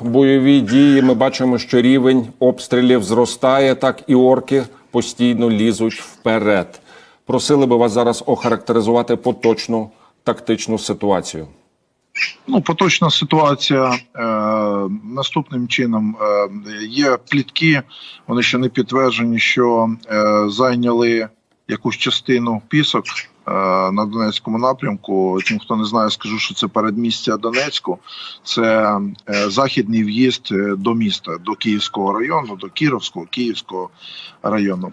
бойові дії. Ми бачимо, що рівень обстрілів зростає, так і орки постійно лізуть вперед. Просили би вас зараз охарактеризувати поточну тактичну ситуацію. Ну, поточна ситуація е, наступним чином е, є плітки, вони ще не підтверджені, що е, зайняли якусь частину пісок на Донецькому напрямку. Тим, хто не знає, скажу, що це передмістя Донецьку, це е, західний в'їзд е, до міста, до Київського району, до Кіровського, Київського району.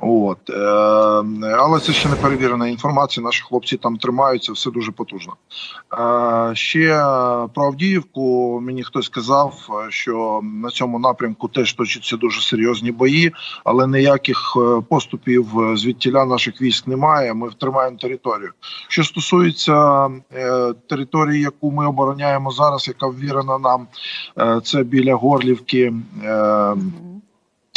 От, е, але це ще не перевірена інформація. Наші хлопці там тримаються, все дуже потужно. Е, ще про Авдіївку мені хтось сказав, е, що на цьому напрямку теж точаться дуже серйозні бої, але ніяких е, поступів звідтіля наших військ немає. Ми тримаємо територію. Що стосується території, яку ми обороняємо зараз, яка ввірена нам, це біля Горлівки.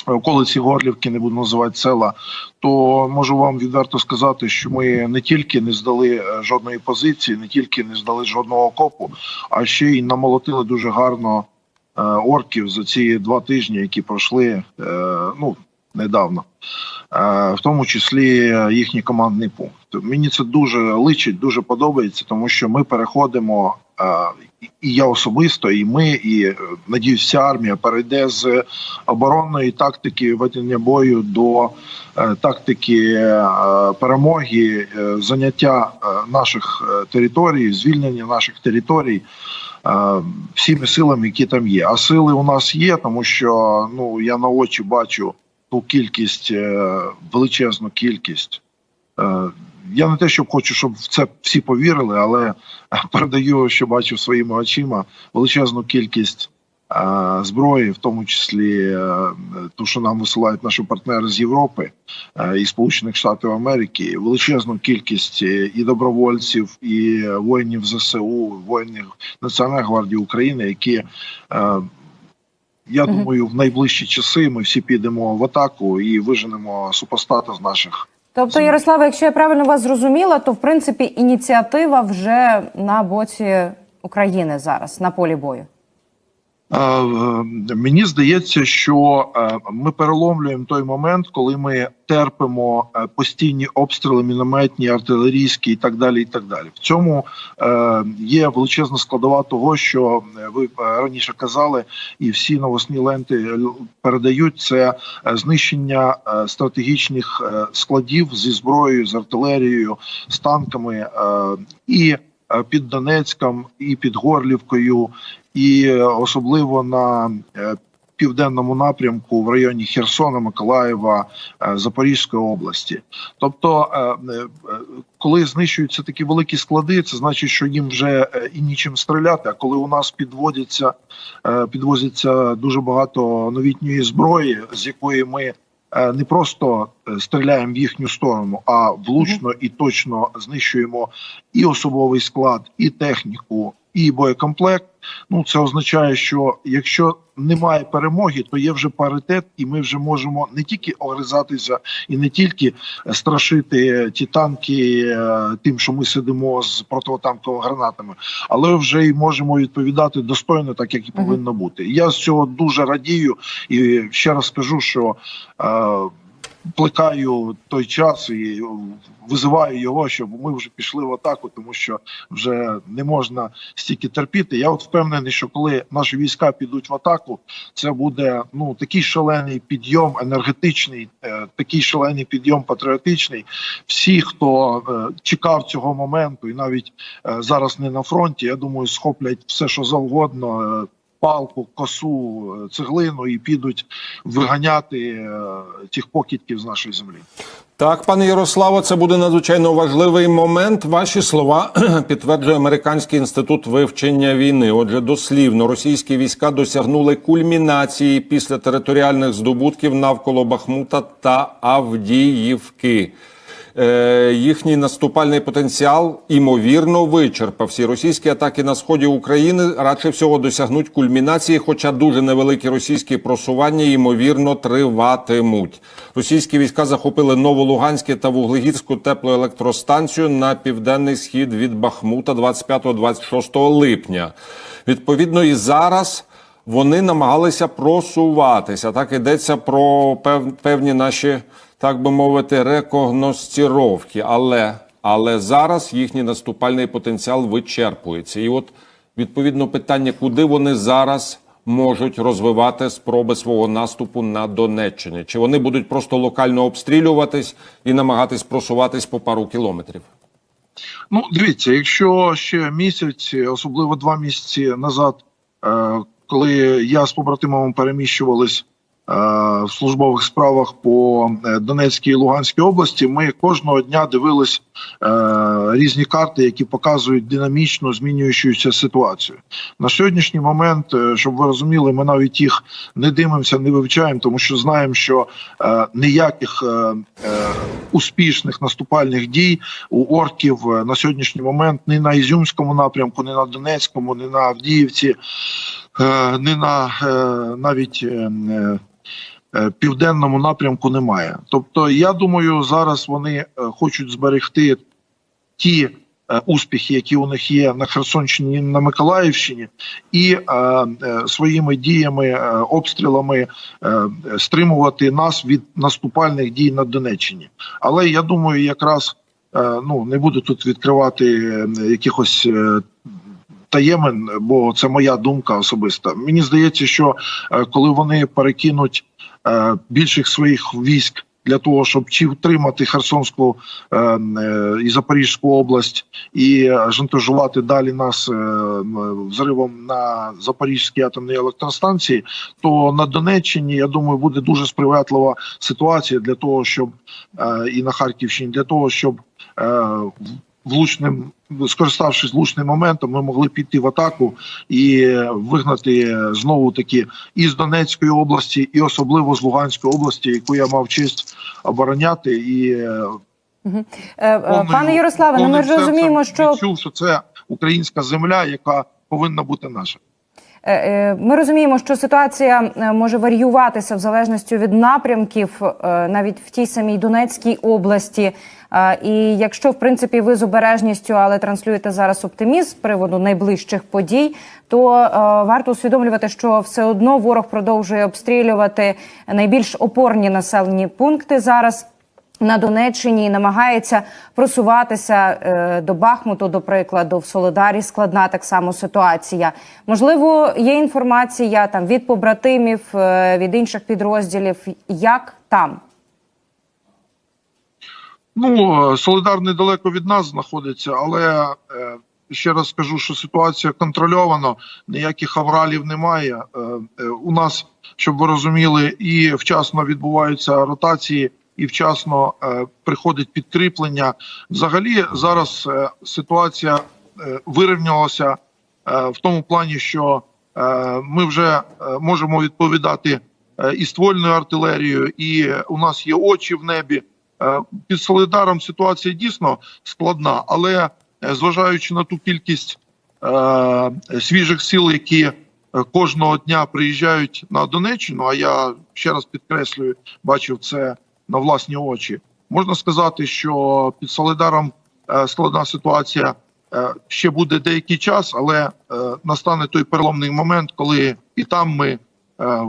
Е, околиці Горлівки, не буду називати села, то можу вам відверто сказати, що ми не тільки не здали е, жодної позиції, не тільки не здали жодного окопу, а ще й намолотили дуже гарно е, орків за ці два тижні, які пройшли ну, недавно. В тому числі їхній командний пункт. Мені це дуже личить, дуже подобається, тому що ми переходимо, і- я особисто, і ми, і е, надіюсь, вся армія перейде з оборонної тактики ведення бою до е, тактики е, перемоги, заняття наших територій, звільнення наших територій. Всіми силами, які там є. А сили у нас є, тому що ну я на очі бачу ту кількість, величезну кількість. Е, Я не те, щоб хочу, щоб в це всі повірили, але передаю, що бачу своїми очима величезну кількість е, зброї, в тому числі е, ту, що нам висилають наші партнери з Європи е, і Сполучених Штатів Америки, величезну кількість е, і добровольців, і воїнів ЗСУ, воїнів Національної гвардії України, які е, я думаю, в найближчі часи ми всі підемо в атаку і виженемо супостата з наших. Тобто, Ярослава, якщо я правильно вас зрозуміла, то в принципі ініціатива вже на боці України зараз на полі бою. Мені здається, що е, ми переломлюємо той момент, коли ми терпимо е, постійні обстріли, мінометні, артилерійські і так далі. І так далі. В цьому е, є величезна складова того, що ви раніше казали, і всі новосні ленти передають це знищення стратегічних складів зі зброєю, з артилерією, з танками і під Донецьком, і під Горлівкою, і е, особливо на е, південному напрямку в районі Херсона, Миколаєва, е, Запорізької області. Тобто, коли знищуються такі великі склади, це значить, що їм вже і нічим стріляти. А коли у нас підводяться, підвозиться дуже багато новітньої зброї, з якої ми не просто стріляємо в їхню сторону, а влучно і точно знищуємо і особовий склад, і техніку, і боєкомплект. Ну це означає, що якщо немає перемоги, то є вже паритет, і ми вже можемо не тільки огризатися і не тільки е, страшити ті танки е, тим, що ми сидимо з противотанковими гранатами, але вже й можемо відповідати достойно, так як і повинно бути. Я з цього дуже радію і ще раз скажу, що. Е, Плекаю той час і визиваю його, щоб ми вже пішли в атаку, тому що вже не можна стільки терпіти. Я от впевнений, що коли наші війська підуть в атаку, це буде ну такий шалений підйом енергетичний, е, такий шалений підйом патріотичний. Всі, хто е, чекав цього моменту, і навіть е, зараз не на фронті, я думаю, схоплять все, що завгодно. Палку, косу, е, цеглину і підуть виганяти е, тих покидьків з нашої землі. Так, пане Ярославо, це буде надзвичайно важливий момент. Ваші слова підтверджує Американський інститут вивчення війни. Отже, дослівно російські війська досягнули кульмінації після територіальних здобутків навколо Бахмута та Авдіївки. Е, їхній наступальний потенціал імовірно вичерпався. Російські атаки на сході України радше всього досягнуть кульмінації, хоча дуже невеликі російські просування ймовірно триватимуть. Російські війська захопили Новолуганське та Вуглегірську теплоелектростанцію на південний схід від Бахмута 25-26 липня. Відповідно, і зараз вони намагалися просуватися. Так йдеться про пев, певні наші, так би мовити, рекогностіровки. Але, але зараз їхній наступальний потенціал вичерпується. І от відповідно питання, куди вони зараз можуть розвивати спроби свого наступу на Донеччині? Чи вони будуть просто локально обстрілюватись і намагатись просуватись по пару кілометрів? Ну, дивіться, якщо ще місяць, особливо два місяці назад, е, коли я з побратимами переміщувались в службових справах по е, Донецькій і Луганській області, ми кожного дня дивились е, різні карти, які показують динамічно змінюючуся ситуацію. На сьогоднішній момент, е, щоб ви розуміли, ми навіть їх не дивимося, не вивчаємо, тому що знаємо, що е, ніяких е, е, успішних наступальних дій у орків е, на сьогоднішній момент ні на Ізюмському напрямку, ні на Донецькому, ні на Авдіївці, е, ні на е, навіть. Е, Південному напрямку немає. Тобто, я думаю, зараз вони е, хочуть зберегти ті е, успіхи, які у них є на Херсонщині, на Миколаївщині, і своїми діями, обстрілами стримувати нас від наступальних дій на Донеччині. Але я думаю, якраз ну не буду тут відкривати якихось. Таємин, бо це моя думка особиста. Мені здається, що е, коли вони перекинуть е, більших своїх військ для того, щоб чи втримати Херсонську е, і Запорізьку область і шантажувати далі нас взривом на Запорізькій атомній електростанції, то на Донеччині я думаю буде дуже сприятлива ситуація для того, щоб і на Харківщині для того, щоб е, влучним скориставшись влучним моментом, ми могли піти в атаку і вигнати знову таки із Донецької області, і особливо з Луганської області, яку я мав честь обороняти, і угу. Пане Ярославе, ну ми розуміємо, що відчув, що це українська земля, яка повинна бути наша. Е, е, Ми розуміємо, що ситуація е, може варіюватися в залежності від напрямків, навіть в тій самій Донецькій області. І якщо в принципі ви з обережністю, але транслюєте зараз оптимізм з приводу найближчих подій, то варто усвідомлювати, що все одно ворог продовжує обстрілювати найбільш опорні населені пункти зараз на Донеччині намагається просуватися е, до Бахмуту, до прикладу, в Солидарі складна так само ситуація. Можливо, є інформація там від побратимів, е, від інших підрозділів, як там. Ну, Солидар недалеко від нас знаходиться, але е, ще раз скажу, що ситуація контрольована, ніяких авралів немає. Е, е, у нас, щоб ви розуміли, і вчасно відбуваються ротації, і вчасно е, приходить підкріплення. Взагалі, зараз е, ситуація е, вирівнялася в тому плані, що ми вже можемо відповідати і ствольною артилерією, і у нас є очі в небі. Під Солидаром ситуація дійсно складна, але зважаючи на ту кількість свіжих сил, які кожного дня приїжджають на Донеччину, а я ще раз підкреслюю, бачив це на власні очі. Можна сказати, що під Солидаром е, складна ситуація е, ще буде деякий час, але е, настане той переломний момент, коли і там ми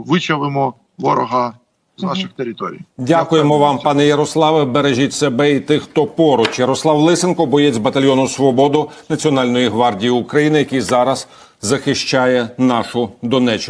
вичавимо ворога з наших територій. Дякуємо вам, пане Ярославе. Бережіть себе і тих, хто поруч. Ярослав Лисенко, боєць батальйону Свободу Національної гвардії України, який зараз захищає нашу Донеччину.